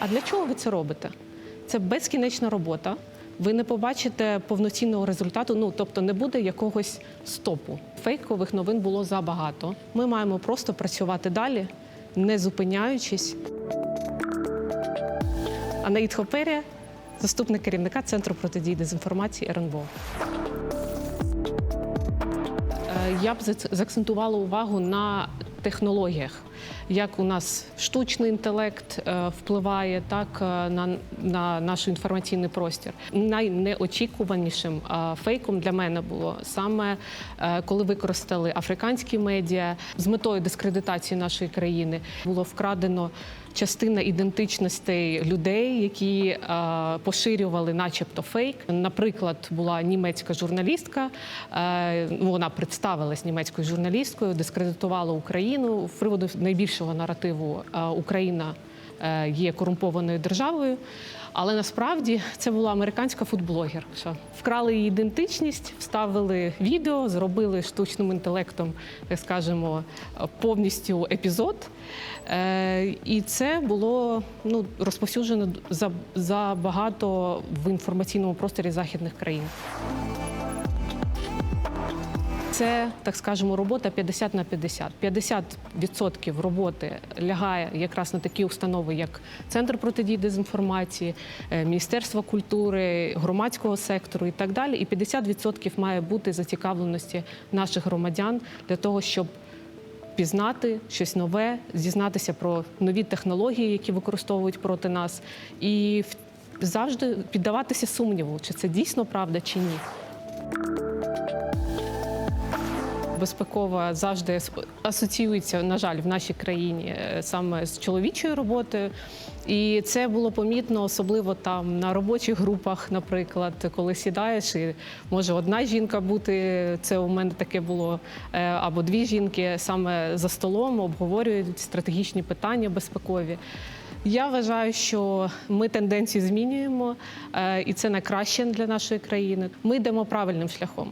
А для чого ви це робите? Це безкінечна робота. Ви не побачите повноцінного результату, ну тобто не буде якогось стопу. Фейкових новин було забагато. Ми маємо просто працювати далі, не зупиняючись. Анаїд Хоперія, заступник керівника Центру протидії дезінформації РНБО. Е, Я б заакцентувала увагу на технологіях, як у нас штучний інтелект е, впливає так е, на, на наш інформаційний простір. Найнеочікуванішим е, фейком для мене було саме коли використали африканські медіа з метою дискредитації нашої країни. Було вкрадено частина ідентичностей людей, які поширювали, начебто, фейк. Наприклад, була німецька журналістка. е, вона представилась німецькою журналісткою, дискредитувала Україну з приводу найбільшого наративу е, Україна є корумпованою державою. Але насправді це була американська футблогерша. Вкрали її ідентичність, вставили відео, зробили штучним інтелектом, так скажемо, повністю епізод. Е, І це було ну, розповсюджено за, за багато в інформаційному просторі західних країн. Це, так скажемо, робота 50 на 50. 50% роботи лягає якраз на такі установи, як Центр протидії дезінформації, е, Міністерство культури, громадського сектору і так далі. І 50% має бути зацікавленості наших громадян для того, щоб пізнати щось нове, дізнатися про нові технології, які використовують проти нас, і завжди піддаватися сумніву, чи це дійсно правда, чи ні. Безпекова завжди асоціюється, на жаль, в нашій країні е, саме з чоловічою роботою. І це було помітно, особливо там на робочих групах, наприклад, коли сідаєш, і може одна жінка бути. Це у мене таке було, е, або дві жінки саме за столом обговорюють стратегічні питання безпекові. Я вважаю, що ми тенденції змінюємо, е, і це найкраще для нашої країни. Ми йдемо правильним шляхом.